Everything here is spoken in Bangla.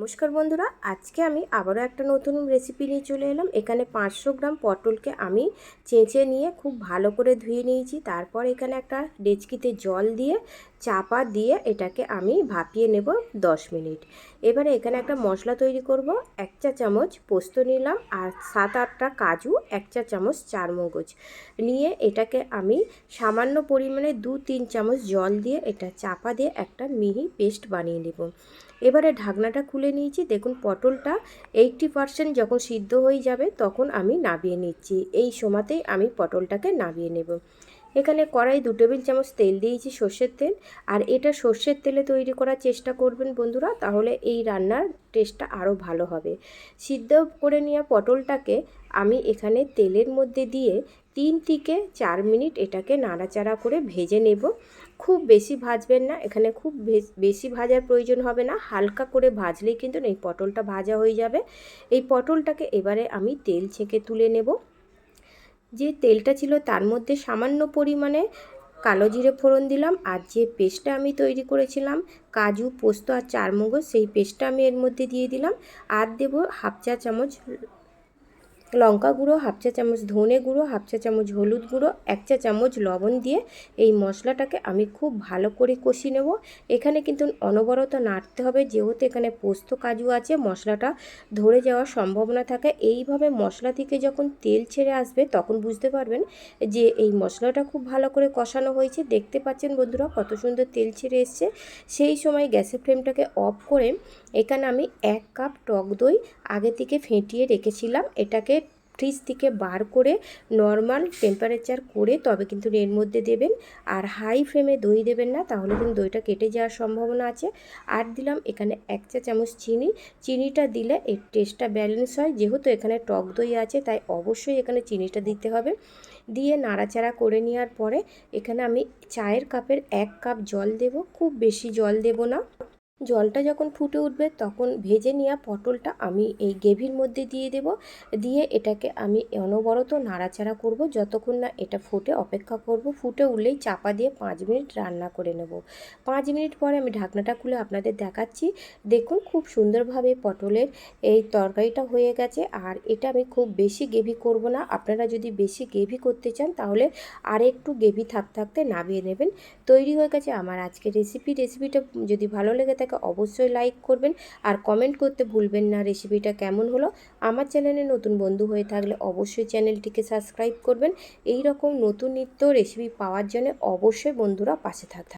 নমস্কার বন্ধুরা, আজকে আমি আবারও একটা নতুন রেসিপি নিয়ে চলে এলাম। এখানে পাঁচশো গ্রাম পটলকে আমি চেঁচে নিয়ে খুব ভালো করে ধুয়ে নিয়েছি। তারপর এখানে একটা ডেচকিতে জল দিয়ে চাপা দিয়ে এটাকে আমি ভাপিয়ে নেব দশ মিনিট। এবারে এখানে একটা মশলা তৈরি করব, এক চা চামচ পোস্ত নিলাম আর সাত আটটা কাজু, এক চা চামচ চারমগজ। নিয়ে এটাকে আমি সামান্য পরিমাণে দু তিন চামচ জল দিয়ে এটা চাপা দিয়ে একটা মিহি পেস্ট বানিয়ে নেব। এবারে ঢাকনাটা খুলে নিয়েছি, দেখুন পটলটা এইটটি পারসেন্ট যখন সিদ্ধ হয়ে যাবে তখন আমি নাবিয়ে নিচ্ছি। এই সময়তেই আমি পটলটাকে নাবিয়ে নেব। এখানে কড়াই দু টেবিল চামচ তেল দিয়েছি সর্ষের তেল। আর এটা সর্ষের তেলে তৈরি করার চেষ্টা করবেন বন্ধুরা, তাহলে এই রান্নার টেস্টটা আরও ভালো হবে। সিদ্ধ করে নেওয়া পটলটাকে আমি এখানে তেলের মধ্যে দিয়ে তিন থেকে চার মিনিট এটাকে নাড়াচাড়া করে ভেজে নেব। খুব বেশি ভাজবেন না, এখানে খুব বেশি ভাজার প্রয়োজন হবে না, হালকা করে ভাজলেই কিন্তু এই পটলটা ভাজা হয়ে যাবে। এই পটলটাকে এবারে আমি তেল ছেঁকে তুলে নেব। যে তেলটা ছিল তার মধ্যে সামান্য পরিমাণে কালো জিরে ফোড়ন দিলাম আর যে পেস্টটা আমি তৈরি করেছিলাম, কাজু, পোস্ত আর চারমগজ সেই পেস্টটা আমি এর মধ্যে দিয়ে দিলাম। আর দেব হাফ চা চামচ লঙ্কা গুঁড়ো, হাফ চা চামচ ধনে গুঁড়ো, হাফ চা চামচ হলুদ গুঁড়ো, এক চা চামচ লবণ দিয়ে এই মশলাটাকে আমি খুব ভালো করে কষি নেব। এখানে কিন্তু অনবরত নাড়তে হবে, যেহেতু এখানে পোস্ত কাজু আছে, মশলাটা ধরে যাওয়ার সম্ভাবনা থাকে। এইভাবে মশলা থেকে যখন তেল ছেড়ে আসবে, তখন বুঝতে পারবেন যে এই মশলাটা খুব ভালো করে কষানো হয়েছে। দেখতে পাচ্ছেন বন্ধুরা কত সুন্দর তেল ছেড়ে এসছে। সেই সময় গ্যাসের ফ্লেমটাকে অফ করে এখানে আমি এক কাপ টক দই আগে থেকে ফেটিয়ে রেখেছিলাম। এটাকে ফ্রিজ থেকে বার করে নর্মাল টেম্পারেচার করে তবে কিন্তু এর মধ্যে দেবেন। আর হাই ফ্লেমে দই দেবেন না, তাহলে কিন্তু দইটা কেটে যাওয়ার সম্ভাবনা আছে। আর দিলাম এখানে এক চা চামচ চিনি। চিনিটা দিলে এর টেস্টটা ব্যালেন্স হয়। যেহেতু এখানে টক দই আছে, তাই অবশ্যই এখানে চিনিটা দিতে হবে। দিয়ে নাড়াচাড়া করে নেওয়ার পরে এখানে আমি চায়ের কাপের এক কাপ জল দেব। খুব বেশি জল দেব না। জলটা যখন ফুটে উঠবে তখন ভেজে নেওয়া পটলটা আমি এই গ্রেভির মধ্যে দিয়ে দেব। দিয়ে এটাকে আমি অনবরত নাড়াচাড়া করব। যতক্ষণ না এটা ফুটে, অপেক্ষা করব। ফুটে উঠলেই চাপা দিয়ে পাঁচ মিনিট রান্না করে নেব। পাঁচ মিনিট পরে আমি ঢাকনাটা খুলে আপনাদের দেখাচ্ছি। দেখুন খুব সুন্দরভাবে পটলের এই তরকারিটা হয়ে গেছে। আর এটা আমি খুব বেশি গ্রেভি করব না। আপনারা যদি বেশি গ্রেভি করতে চান তাহলে আর একটু গ্রেভি থাক থাকতে নামিয়ে নেবেন। তৈরি হয়ে গেছে আমার আজকের রেসিপি। রেসিপিটা যদি ভালো লেগে থাকে অবশ্যই লাইক করবেন আর কমেন্ট করতে ভুলবেন না। রেসিপিটা কেমন হলো? আমার চ্যানেলে নতুন বন্ধু হয়ে থাকলে অবশ্যই চ্যানেলটিকে সাবস্ক্রাইব করবেন। এই রকম নতুন নিত্য রেসিপি পাওয়ার জন্য অবশ্যই বন্ধুরা পাশে থাকতে